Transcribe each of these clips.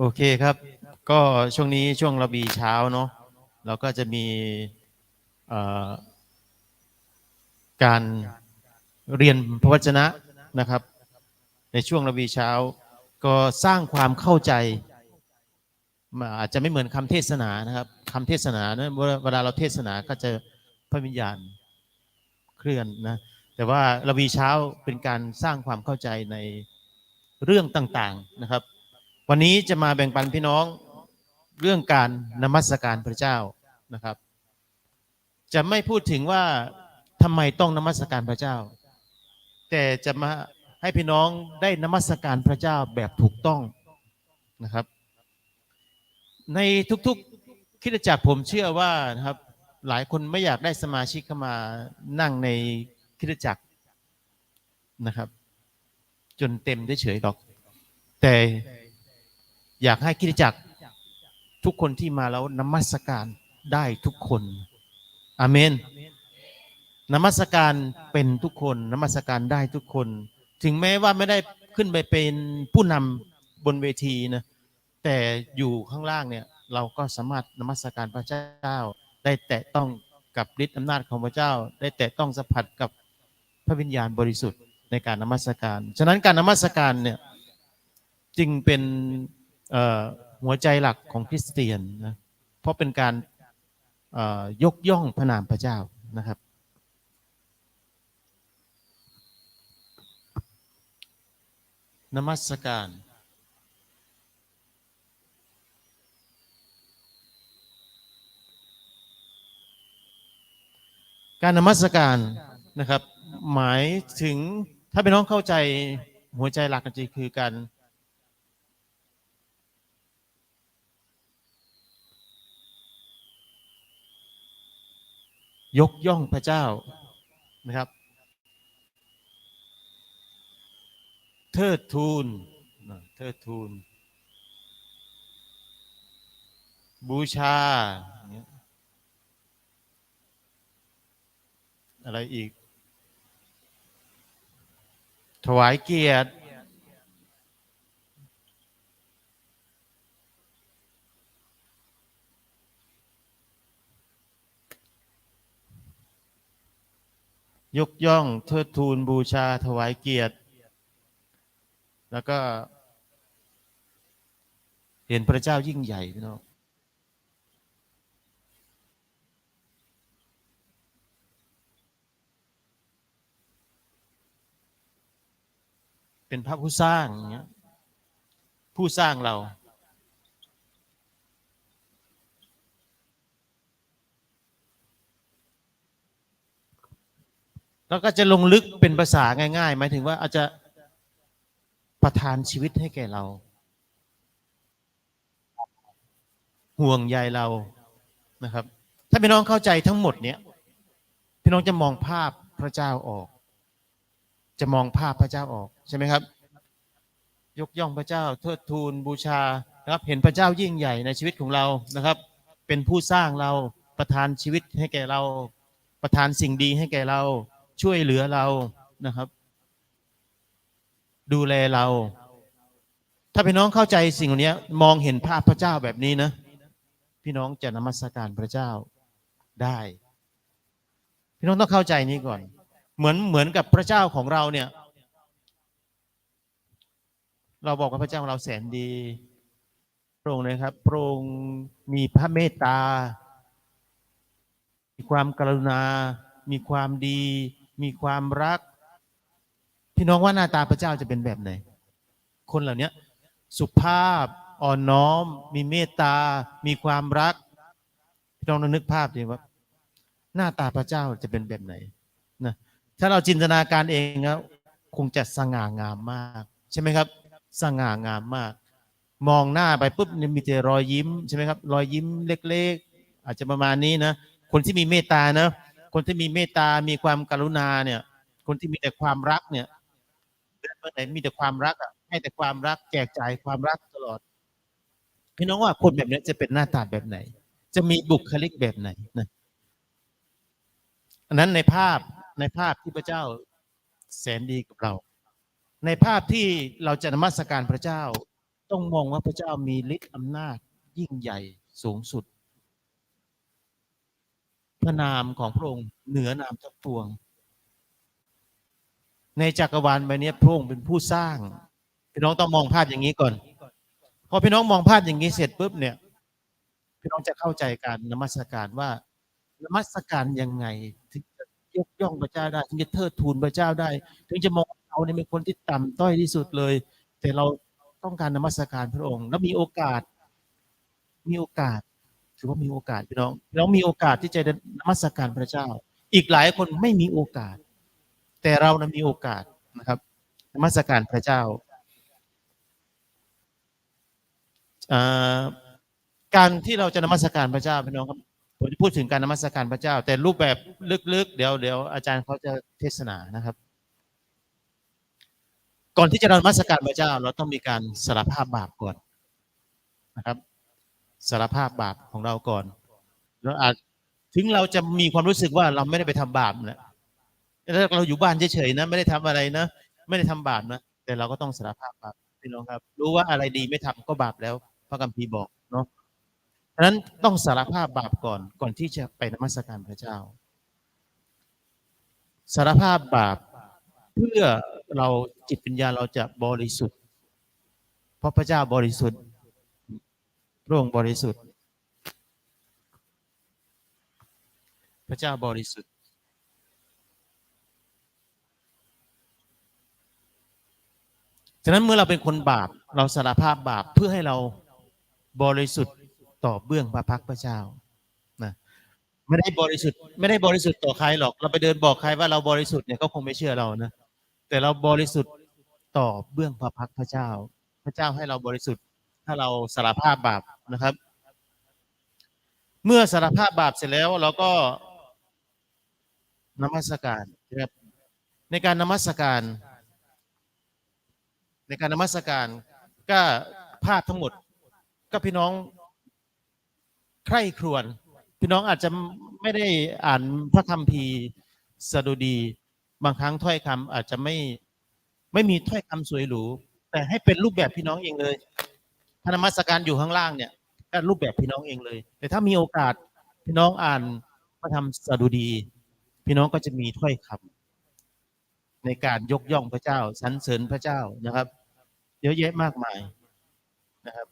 โอเคครับ ก็ช่วงนี้ช่วงระบีเช้าเนาะเราก็จะมีการเรียนพระวจนะนะครับ ในช่วงระบีเช้า ก็สร้างความเข้าใจ อาจจะไม่เหมือนคำเทศนานะครับคำเทศนานะเวลาเวลาเราเทศนาก็จะพระวิญญาณเคลื่อนนะแต่ว่าระบีเช้าเป็นการสร้างความเข้าใจในเรื่องต่างๆนะครับ วันนี้จะมาแบ่งปันพี่น้องเรื่องการนมัสการพระเจ้านะครับ จะไม่พูดถึงว่าทำไมต้องนมัสการพระเจ้า แต่จะมาให้พี่น้องได้นมัสการพระเจ้าแบบถูกต้องนะครับ ในทุกๆคิดจักรผมเชื่อว่านะครับหลายคนไม่อยากได้สมาชิกเข้ามานั่งในคิดจักรนะครับ จนเต็มได้เฉยหรอก แต่ อยากให้คิดจักทุกคนที่มาแล้วนมัสการได้ทุกคนอาเมนนมัสการเป็นทุกคนนมัสการได้ทุกคน ถึงแม้ว่าไม่ได้ขึ้นไปเป็นผู้นำบนเวทีนะแต่อยู่ข้างล่างเนี่ยเราก็สามารถนมัสการพระเจ้า ได้แตะต้องกับฤทธิ์อำนาจของพระเจ้า ได้แตะต้องสัมผัสกับพระวิญญาณบริสุทธิ์ในการนมัสการ ฉะนั้นการนมัสการเนี่ยจึงเป็น หัวใจหลักของคริสเตียนนะเพราะเป็นการยกย่องพระนามพระเจ้านะครับนมัสการ การนมัสการนะครับ หมายถึงถ้าพี่น้องเข้าใจหัวใจหลักจริงคือการ ยกย่องพระเจ้านะครับ เทิดทูนเทิดทูน บูชา อะไรอีก ถวายเกียรติ ยกย่องเทิดทูนบูชาถวายเกียรติ แล้วก็ เห็นพระเจ้ายิ่งใหญ่พี่น้องเป็นพระผู้สร้างอย่างเงี้ยผู้สร้างเรา แล้วก็จะลงลึกเป็นภาษาง่าย ๆ หมายถึงว่าอาจจะประทานชีวิตให้แก่เรา ห่วงใยเรานะครับ ถ้าพี่น้องเข้าใจทั้งหมดเนี้ยพี่น้องจะมองภาพพระเจ้าออก จะมองภาพพระเจ้าออกใช่ไหมครับ ยกย่องพระเจ้าเทิดทูนบูชานะครับ เห็นพระเจ้ายิ่งใหญ่ในชีวิตของเรานะครับ เป็นผู้สร้างเราประทานชีวิตให้แก่เรา ประทานสิ่งดีให้แก่เรา ช่วยเหลือเรานะครับ ดูแลเรา ถ้าพี่น้องเข้าใจสิ่งเหล่านี้มองเห็นภาพพระเจ้าแบบนี้นะ พี่น้องจะนมัสการพระเจ้าได้ พี่น้องต้องเข้าใจนี้ก่อน เหมือนเหมือนกับพระเจ้าของเราเนี่ย เราบอกว่าพระเจ้าของเราแสนดีพระองค์นะครับพระองค์มีพระเมตตามีความกรุณา มีความดี มีความรัก พี่น้องว่าหน้าตาพระเจ้าจะเป็นแบบไหน คนเหล่านี้สุภาพอ่อนน้อม มีเมตตา มีความรัก พี่น้องลองนึกภาพดีว่า หน้าตาพระเจ้าจะเป็นแบบไหนนะถ้าเราจินตนาการเองแล้วคงจะสง่างามมาก ใช่ไหมครับ สง่างามมาก มองหน้าไปปุ๊บเนี่ยมีแต่รอยยิ้มใช่ไหมครับ รอยยิ้มเล็ก ๆ อาจจะประมาณนี้นะคนที่มีเมตตานะ คนที่มีเมตตา มีความกรุณาเนี่ย คนที่มีแต่ความรักเนี่ยเดินไปไหนมีแต่ความรักอะให้แต่ความรักแจกจ่ายความรักตลอด พี่น้องว่าคนแบบนี้จะเป็นหน้าตาแบบไหน จะมีบุคลิกแบบไหนนะอันนั้นในภาพในภาพที่พระเจ้าแสนดีกับเรา ในภาพที่เราจะนมัสการพระเจ้า ต้องมองว่าพระเจ้ามีฤทธิ์อำนาจยิ่งใหญ่สูงสุด ระนามของพระองค์เหนือนามทั้งปวง ในจักรวาลใบนี้พระองค์เป็นผู้สร้าง พี่น้องต้องมองภาพอย่างนี้ก่อน พอพี่น้องมองภาพอย่างนี้เสร็จปุ๊บเนี่ย พี่น้องจะเข้าใจการนมัสการว่านมัสการยังไงถึงจะยกย่องพระเจ้าได้ ถึงจะเทิดทูนพระเจ้าได้ ถึงจะมองเราเนี่ยเป็นคนที่ต่ำต้อยที่สุดเลย แต่เราต้องการนมัสการพระองค์ แล้วมีโอกาส มีโอกาส ถือว่ามีโอกาสพี่น้องพี่น้องมีโอกาสที่จะนมัสการพระเจ้า อีกหลายคนไม่มีโอกาส แต่เรานะมีโอกาสนะครับนมัสการพระเจ้าอ่าการที่เราจะนมัสการพระเจ้าพี่น้องครับผมจะพูดถึงการนมัสการพระเจ้า แต่รูปแบบลึกๆ เดี๋ยวเดี๋ยวอาจารย์เขาจะเทศนานะครับ ก่อนที่จะนมัสการพระเจ้า เราต้องมีการสารภาพบาปก่อนนะครับ สารภาพบาปของเราก่อนเราอาจถึงเราจะมีความรู้สึกว่าเราไม่ได้ไปทำบาปนะถ้าเราอยู่บ้านเฉยๆนะ ไม่ได้ทำอะไรนะไม่ได้ทำบาปนะแต่เราก็ต้องสารภาพบาปพี่น้องครับ รู้ว่าอะไรดีไม่ทำก็บาปแล้ว พระคัมภีบอกเนาะฉะนั้นต้องสารภาพบาปก่อนก่อนที่จะไปนมัสการพระเจ้า สารภาพบาปเพื่อเราจิตวิญญาเราจะบริสุทธิ์ เพราะพระเจ้าบริสุทธิ์ พระองค์บริสุทธิ์ พระเจ้าบริสุทธิ์ ฉะนั้นเมื่อเราเป็นคนบาป เราสารภาพบาปเพื่อให้เราบริสุทธิ์ต่อเบื้องพระพักพระเจ้านะไม่ได้บริสุทธิ์ ไม่ได้บริสุทธิ์ต่อใครหรอก เราไปเดินบอกใครว่าเราบริสุทธิ์เนี่ยก็คงไม่เชื่อเรานะ แต่เราบริสุทธิ์ต่อเบื้องพระพักพระเจ้า พระเจ้าให้เราบริสุทธิ์ ถ้าเราสารภาพบาป นะครับ เมื่อสารภาพบาปเสร็จแล้วเราก็นมัสการนะครับในการนมัสการ ในการนมัสการ ก็ภาพทั้งหมด ก็พี่น้องใคร่ครวญพี่น้องอาจจะไม่ได้อ่านพระคัมภีร์สดุดี บางครั้งถ้อยคำอาจจะไม่ไม่มีถ้อยคำสวยหรูแต่ให้เป็นรูปแบบพี่น้องเองเลย พระนมัสการอยู่ข้างล่างเนี่ยก็รูปแบบพี่น้องเองเลย แต่ถ้ามีโอกาสพี่น้องอ่านพระธรรมสดุดี พี่น้องก็จะมีถ้อยคำในการยกย่องพระเจ้าสรรเสริญพระเจ้านะครับเยอะแยะมากมายนะครับ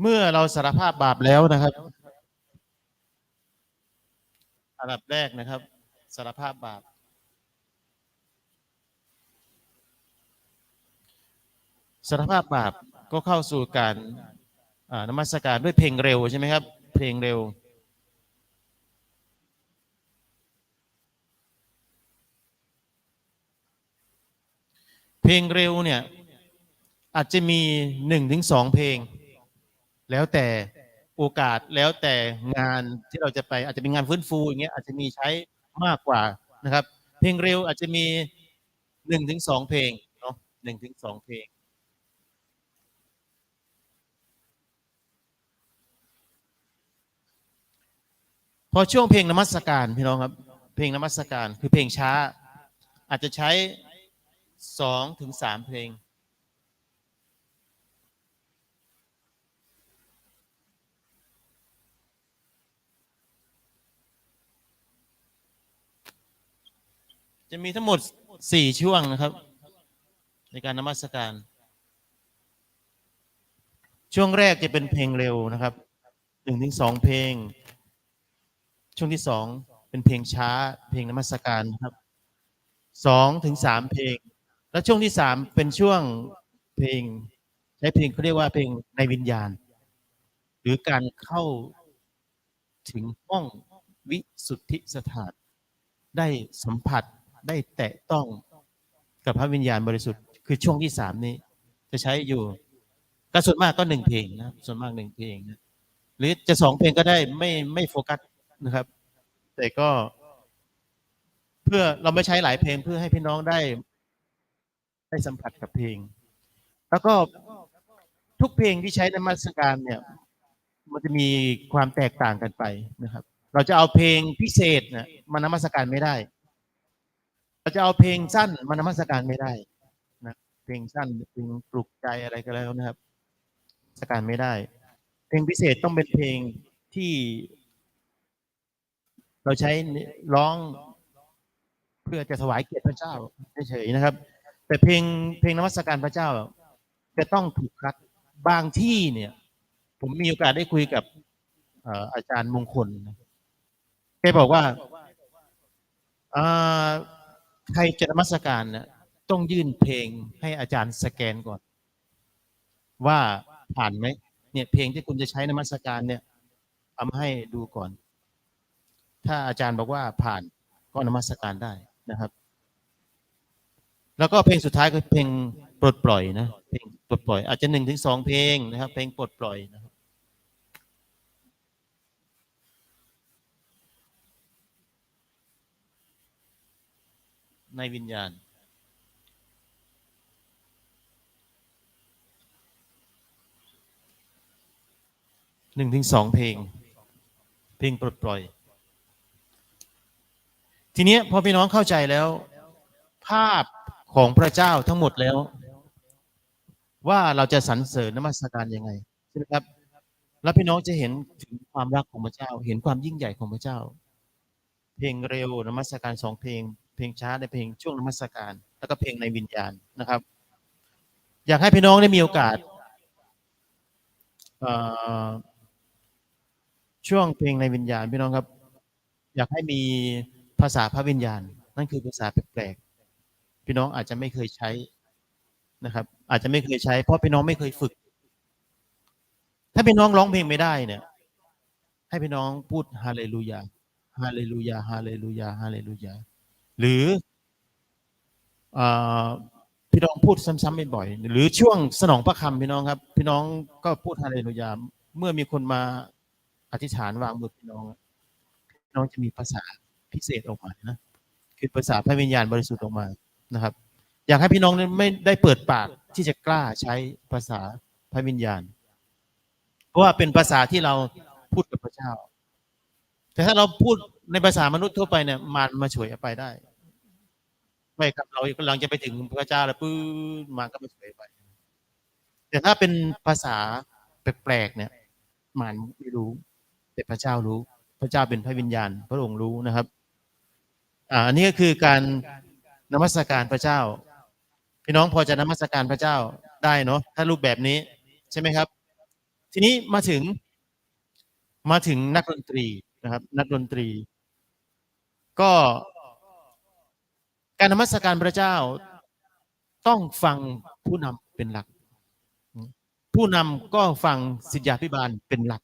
เมื่อเราสารภาพบาปแล้วนะครับอันดับแรกนะครับสารภาพบาปสารภาพบาป ก็เข้าสู่การนมัสการด้วยเพลงเร็วใช่ไหมครับ เพลงเร็วเพลงเร็วเนี่ยอาจจะมีหนึ่งถึงสองเพลง แล้วแต่โอกาสแล้วแต่งานที่เราจะไปอาจจะเป็นงานฟื้นฟูอย่างเงี้ยอาจจะมีใช้มากกว่านะครับ เพลงเร็วอาจจะมีหนึ่งถึงสองเพลงเนาะหนึ่งถึงสองเพลง พอช่วงเพลงนมัสการพี่น้องครับ เพลงนมัสการคือเพลงช้า อาจจะใช้สองถึงสามเพลงจะมีทั้งหมดสี่ช่วงนะครับ ในการนมัสการ ช่วงแรกจะเป็นเพลงเร็วนะครับหนึ่งถึงสองเพลง ช่วงที่สองเป็นเพลงช้า เพลงนมัสการครับสองถึงสามเพลง แล้วช่วงที่สามเป็นช่วงเพลงใช้เพลงเขาเรียกว่าเพลงในวิญญาณ หรือการเข้าถึงห้องวิสุทธิสถาน ได้สัมผัสได้แตะต้องกับพระวิญญาณบริสุทธิ์คือช่วงที่สามนี้ จะใช้อยู่ก็ส่วนมากก็หนึ่งเพลงนะครับส่วนมากหนึ่งเพลงนะหรือจะสองเพลงก็ได้ไม่ไม่โฟกัส นะครับ แต่ก็ เพื่อเราไม่ใช้หลายเพลงเพื่อให้พี่น้องได้ ได้สัมผัสกับเพลง แล้วก็ทุกเพลงที่ใช้ในมัสการเนี่ย มันจะมีความแตกต่างกันไปนะครับ เราจะเอาเพลงพิเศษเนี่ยมานมัสการไม่ได้ เราจะเอาเพลงสั้นมานมัสการไม่ได้นะเพลงสั้นเพลงปลุกใจอะไรก็แล้วนะครับสการไม่ได้ เพลงพิเศษต้องเป็นเพลงที่ เราใช้ร้องเพื่อจะถวายเกียรติพระเจ้าเฉยๆนะครับ แต่เพลงเพลงนมัสการพระเจ้า จะต้องถูกคัดบางที่เนี่ย ผมมีโอกาสได้คุยกับอาจารย์มงคลนะแกบอกว่าใครจะนมัสการเนะต้องยื่นเพลงให้อาจารย์สแกนก่อน ว่าผ่านไหมเนี่ยเพลงที่คุณจะใช้นมัสการเนี่ยเอามาให้ดูก่อน ถ้าอาจารย์บอกว่าผ่านก็นมัสการได้นะครับ แล้วก็เพลงสุดท้ายก็เพลงปลดปล่อยนะเพลงปลดปล่อย อาจจะหนึ่งถึงสองเพลงนะครับ เพลงปลดปล่อยนะครับในวิญญาณ หนึ่งถึงสองเพลง เพลงปลดปล่อย ทีนี้พอพี่น้องเข้าใจแล้ว ภาพของพระเจ้าทั้งหมดแล้ว ว่าเราจะสรรเสริญนมัสการยังไงใช่ไหมครับ แล้วพี่น้องจะเห็นถึงความรักของพระเจ้า เห็นความยิ่งใหญ่ของพระเจ้า เพลงเร็วนมัสการสองเพลง เพลงช้าในเพลงช่วงนมัสการ แล้วก็เพลงในวิญญาณนะครับ อยากให้พี่น้องได้มีโอกาสช่วงเพลงในวิญญาณพี่น้องครับ อยากให้มี ภาษาพระวิญญาณ นั่นคือภาษาแปลกๆพี่น้องอาจจะไม่เคยใช้นะครับ อาจจะไม่เคยใช้ เพราะพี่น้องไม่เคยฝึก ถ้าพี่น้องร้องเพลงไม่ได้เนี่ย ให้พี่น้องพูดฮาเลลูยาฮาเลลูยาฮาเลลูยาฮาเลลูยาหรือเอ่อพี่น้องพูดซ้ำๆบ่อยๆหรือช่วงสนองพระคำพี่น้องครับ พี่น้องก็พูดฮาเลลูยาเมื่อมีคนมาอธิษฐานวางมือพี่น้อง พี่น้องจะมีภาษา พิเศษออกมานะคือภาษาพระวิญญาณบริสุทธิ์ออกมานะครับ อยากให้พี่น้องไม่ได้เปิดปากที่จะกล้าใช้ภาษาพระวิญญาณ เพราะว่าเป็นภาษาที่เราพูดกับพระเจ้า แต่ถ้าเราพูดในภาษามนุษย์ทั่วไปเนี่ยมารมาฉวยไปได้ไม่ครับเรากำลังจะไปถึงพระเจ้าแล้วปื้นมาก็มาฉวยไป แต่ถ้าเป็นภาษาแปลกๆเนี่ยมารไม่รู้ แต่พระเจ้ารู้ พระเจ้าเป็นพระวิญญาณ พระองค์รู้นะครับ อันนี้ก็คือการนมัสการพระเจ้า พี่น้องพอจะนมัสการพระเจ้าได้เนาะถ้ารูปแบบนี้ใช่ไหมครับ ทีนี้มาถึงมาถึงนักดนตรีนะครับ นักดนตรี ก็การนมัสการพระเจ้าต้องฟังผู้นำเป็นหลัก ผู้นำก็ฟังสิทธาพิบาลเป็นหลัก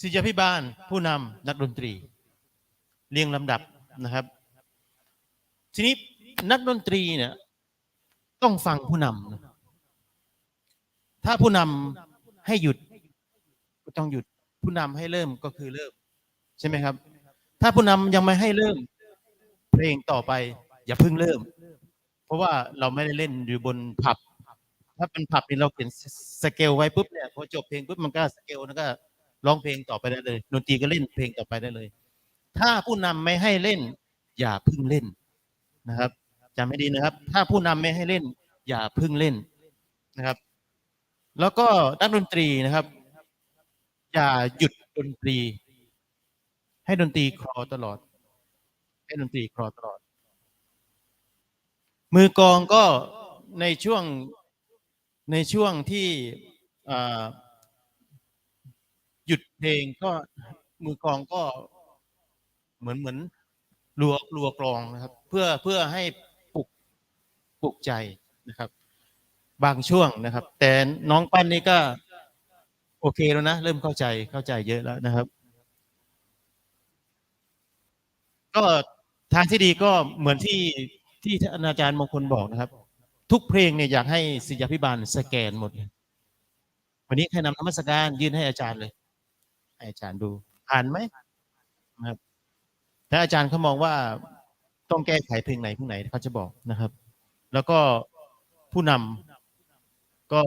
ศิษยาพิบาลผู้นำนักดนตรี เรียงลำดับนะครับ ทีนี้นักดนตรีเนี่ยต้องฟังผู้นำถ้าผู้นำให้หยุดก็ต้องหยุด ผู้นำให้เริ่มก็คือเริ่ม ใช่ไหมครับ ถ้าผู้นำยังไม่ให้เริ่ม เพลงต่อไป อย่าเพิ่งเริ่ม เพราะว่าเราไม่ได้เล่นอยู่บนผับ ถ้าเป็นผับนี่เราเขียนสเกลไว้ปุ๊บเนี่ยพอจบเพลงปุ๊บมันก็สเกลแล้วก็ ร้องเพลงต่อไปได้เลยดนตรีก็เล่นเพลงต่อไปได้เลย ถ้าผู้นำไม่ให้เล่น อย่าพึ่งเล่นนะครับจำให้ดีนะครับ ถ้าผู้นำไม่ให้เล่น อย่าพึ่งเล่นนะครับ แล้วก็นักดนตรีนะครับ อย่าหยุดดนตรี ให้ดนตรีคลอตลอด ให้ดนตรีคลอตลอด มือกองก็ในช่วงในช่วงที่ หยุดเพลงก็มือกลองก็เหมือนเหมือนรัวรัวกลองนะครับ เพื่อเพื่อให้ปลุกปลุกใจนะครับ บางช่วงนะครับ แต่น้องปั้นนี่ก็ โอเคแล้วนะ เริ่มเข้าใจเข้าใจเยอะแล้วนะครับ ก็ทางที่ดีก็เหมือนที่ที่ท่านอาจารย์มงคลบอกนะครับ ทุกเพลงเนี่ยอยากให้ศิษยาพิบาลสแกนหมดเลยวันนี้ใครนำนมัสการยื่นให้อาจารย์เลย ให้อาจารย์ดูผ่านไหมนะครับถ้าอาจารย์เขามองว่าต้องแก้ไขเพลงไหนเพลงไหนเขาจะบอกนะครับ แล้วก็ผู้นำก็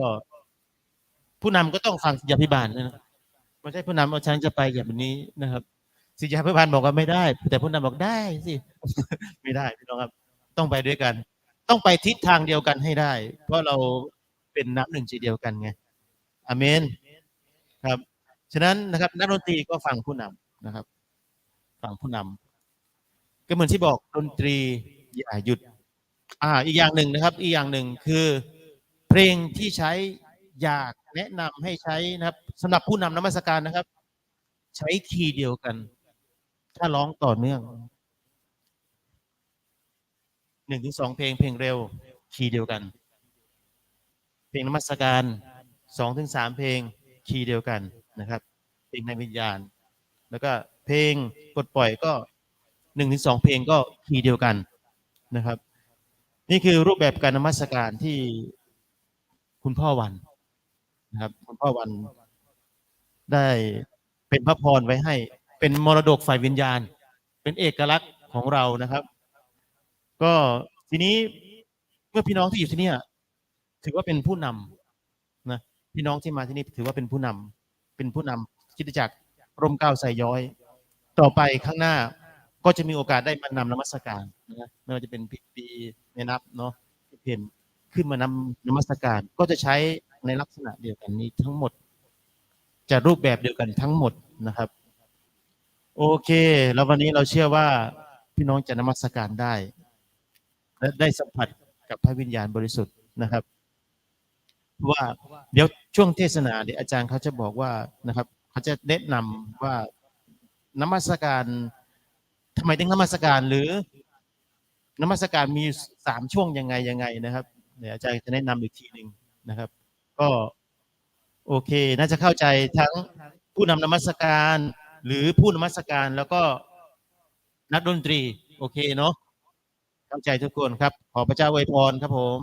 ผู้นำก็ต้องฟังสิทธาพิบาลด้วยนะไม่ใช่ผู้นำว่าฉันจะไปอย่างนี้นะครับสิทธาพิบาลบอกว่าไม่ได้ แต่ผู้นำบอกได้สิไม่ได้พี่น้องครับ ต้องไปด้วยกัน ต้องไปทิศทางเดียวกันให้ได้ เพราะเราเป็นน้ำหนึ่งใจเดียวกันไงอเมน ครับ ฉะนั้นนะครับนักดนตรีก็ฟังผู้นำนะครับ ฟังผู้นำก็เหมือนที่บอกดนตรีอย่าหยุด อ่า อีกอย่างหนึ่งนะครับ อีกอย่างหนึ่งคือ เพลงที่ใช้อยากแนะนำให้ใช้นะครับสำหรับผู้นำนมัสการนะครับ ใช้คีย์เดียวกัน ถ้าร้องต่อเนื่องหนึ่งถึงสองเพลงเพลงเร็ว คีย์เดียวกัน เพลงนมัสการสองถึงสามเพลงคีย์เดียวกัน นะครับ เพลงในวิญญาณ แล้วก็เพลงปลดปล่อยก็หนึ่งถึงสองเพลงก็คีย์เดียวกันนะครับ นี่คือรูปแบบการนมัสการที่คุณพ่อวันนะครับ คุณพ่อวันได้เป็นพระพรไว้ให้ เป็นมรดกฝ่ายวิญญาณ เป็นเอกลักษณ์ของเรานะครับ ก็ทีนี้เมื่อพี่น้องที่อยู่ที่นี่ถือว่าเป็นผู้นำนะพี่น้องที่มาที่นี่ถือว่าเป็นผู้นำ เป็นผู้นำคิดจักรร่มเกล้าใส่ย้อย ต่อไปข้างหน้าก็จะมีโอกาสได้มานำนมัสการนะไม่ว่าจะเป็นปีปีแม่นับเนาะพี่เพนขึ้นมานำนมัสการก็จะใช้ในลักษณะเดียวกันนี้ทั้งหมด จะรูปแบบเดียวกันทั้งหมดนะครับ โอเค แล้ววันนี้เราเชื่อว่าพี่น้องจะนมัสการได้ และได้สัมผัสกับพระวิญญาณบริสุทธิ์นะครับ ว่าเดี๋ยวช่วงเทศนาเดี๋ยวอาจารย์เขาจะบอกว่านะครับเขาจะแนะนำว่านมัสการทำไมถึงนมัสการหรือนมัสการมีสามช่วงยังไงยังไงนะครับเดี๋ยวอาจารย์จะแนะนำอีกทีหนึ่งนะครับ ก็โอเค น่าจะเข้าใจทั้งผู้นำนมัสการ หรือผู้นมัสการแล้วก็นักดนตรี โอเคเนาะเข้าใจทุกคนครับ ขอพระเจ้าอวยพรครับผม